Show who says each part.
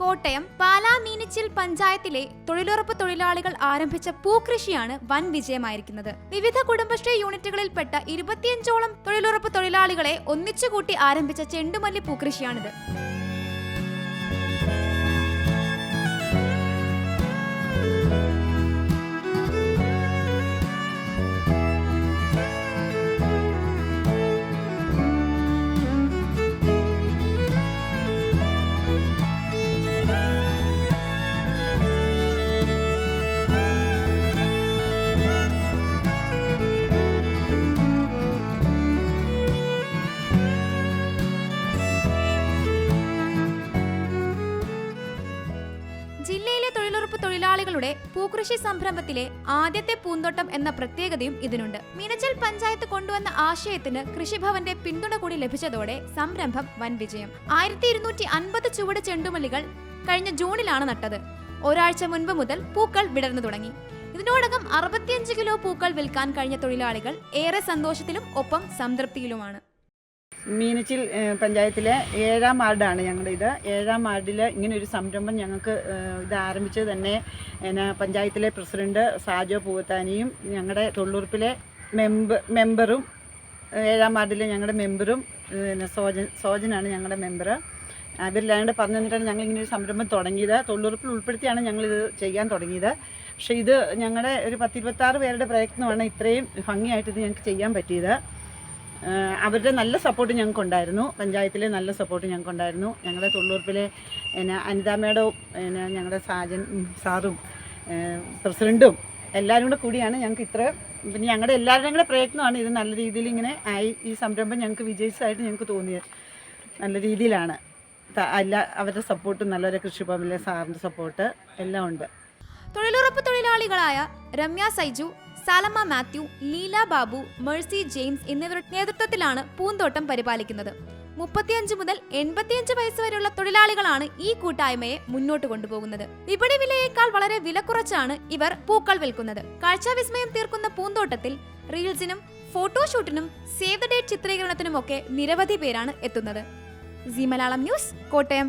Speaker 1: കോട്ടയം പാലാ മീനച്ചിൽ പഞ്ചായത്തിലെ തൊഴിലുറപ്പ് തൊഴിലാളികൾ ആരംഭിച്ച പൂക്കൃഷിയാണ് വൻ വിജയമായിരിക്കുന്നത്. വിവിധ കുടുംബശ്രീ യൂണിറ്റുകളിൽപ്പെട്ട ഇരുപത്തിയഞ്ചോളം തൊഴിലുറപ്പ് തൊഴിലാളികളെ ഒന്നിച്ചുകൂട്ടി ആരംഭിച്ച ചെണ്ടുമല്ലി പൂക്കൃഷിയാണിത്. തൊഴിലാളികളുടെ പൂകൃഷി സംരംഭത്തിലെ ആദ്യത്തെ പൂന്തോട്ടം എന്ന പ്രത്യേകതയും ഇതിനുണ്ട്. മിനച്ചൽ പഞ്ചായത്ത് കൊണ്ടുവന്ന ആശയത്തിന് കൃഷിഭവന്റെ പിന്തുണ കൂടി ലഭിച്ചതോടെ സംരംഭം വൻ വിജയം. ആയിരത്തി ഇരുന്നൂറ്റി അൻപത് ചുവട് ചെണ്ടുമല്ലികൾ കഴിഞ്ഞ ജൂണിലാണ് നട്ടത്. ഒരാഴ്ച മുൻപ് മുതൽ പൂക്കൾ വിടർന്നു തുടങ്ങി. ഇതിനോടകം അറുപത്തിയഞ്ച് കിലോ പൂക്കൾ വിൽക്കാൻ കഴിഞ്ഞ തൊഴിലാളികൾ ഏറെ സന്തോഷത്തിലും ഒപ്പം സംതൃപ്തിയിലുമാണ്.
Speaker 2: മീനച്ചിൽ പഞ്ചായത്തിലെ ഏഴാം വാർഡാണ് ഞങ്ങളുടെ ഇത്. ഏഴാം വാർഡിൽ ഇങ്ങനെ ഒരു സംരംഭം ഞങ്ങൾക്ക് ഇത് ആരംഭിച്ചത് തന്നെ എന്നാ പഞ്ചായത്തിലെ പ്രസിഡന്റ് സാജോ പൂവത്താനിയും ഞങ്ങളുടെ തൊള്ളൂർപ്പിലെ മെമ്പർ മെമ്പറും ഏഴാം വാർഡിലെ ഞങ്ങളുടെ മെമ്പറും പിന്നെ സോജൻ സോജനാണ് ഞങ്ങളുടെ മെമ്പർ അവരില്ലാണ്ട് പറഞ്ഞു തന്നിട്ടാണ് ഞങ്ങൾ ഇങ്ങനെ ഒരു സംരംഭം തുടങ്ങിയത്. തൊഴിലുറപ്പിൽ ഉൾപ്പെടുത്തിയാണ് ഞങ്ങളിത് ചെയ്യാൻ തുടങ്ങിയത്. പക്ഷേ ഇത് ഞങ്ങളുടെ ഒരു പത്തിരുപത്താറ് പേരുടെ പ്രയത്നമാണ് ഇത്രയും ഭംഗിയായിട്ട് ഇത് ഞങ്ങൾക്ക് ചെയ്യാൻ പറ്റിയത്. അവരുടെ നല്ല സപ്പോർട്ട് ഞങ്ങൾക്ക് ഉണ്ടായിരുന്നു പഞ്ചായത്തിലെ നല്ല സപ്പോർട്ട് ഞങ്ങൾക്ക് ഉണ്ടായിരുന്നു ഞങ്ങളുടെ തൊള്ളൂർപ്പിലെ പിന്നെ അനിതാ മേഡവും പിന്നെ ഞങ്ങളുടെ സാജൻ സാറും പ്രസിഡന്റും എല്ലാവരും കൂടെ കൂടിയാണ് ഞങ്ങൾക്ക് ഇത്ര പിന്നെ ഞങ്ങളുടെ എല്ലാവരുടെയും കൂടെ പ്രയത്നമാണ്. ഇത് നല്ല രീതിയിൽ ഇങ്ങനെ ആയി ഈ സംരംഭം ഞങ്ങൾക്ക് വിജയിച്ചതായിട്ട് ഞങ്ങൾക്ക് തോന്നിയത്. നല്ല രീതിയിലാണ്. എല്ലാ അവരുടെ സപ്പോർട്ടും നല്ലൊരു കൃഷിഭവനിലെ സാറിന്റെ സപ്പോർട്ട് എല്ലാം ഉണ്ട്.
Speaker 1: തൊഴിലുറപ്പ് തൊഴിലാളികളായ രമ്യ സൈജു സാലമ്മ മാത്യു ലീല ബാബു മേഴ്സി ജെയിംസ് എന്നിവരുടെ നേതൃത്വത്തിലാണ് പൂന്തോട്ടം പരിപാലിക്കുന്നത്. മുപ്പത്തിയഞ്ച് മുതൽ എൺപത്തിയഞ്ച് വയസ്സ് വരെയുള്ള തൊഴിലാളികളാണ് ഈ കൂട്ടായ്മയെ മുന്നോട്ട് കൊണ്ടുപോകുന്നത്. വിപണി വിലയേക്കാൾ വളരെ വില കുറച്ചാണ് ഇവർ പൂക്കൾ വിൽക്കുന്നത്. കാഴ്ചാവിസ്മയം തീർക്കുന്ന പൂന്തോട്ടത്തിൽ റീൽസിനും ഫോട്ടോഷൂട്ടിനും സേവ് ദ ഡേറ്റ് ചിത്രീകരണത്തിനുമൊക്കെ നിരവധി പേരാണ് എത്തുന്നത്. C Malayalam news Kottayam.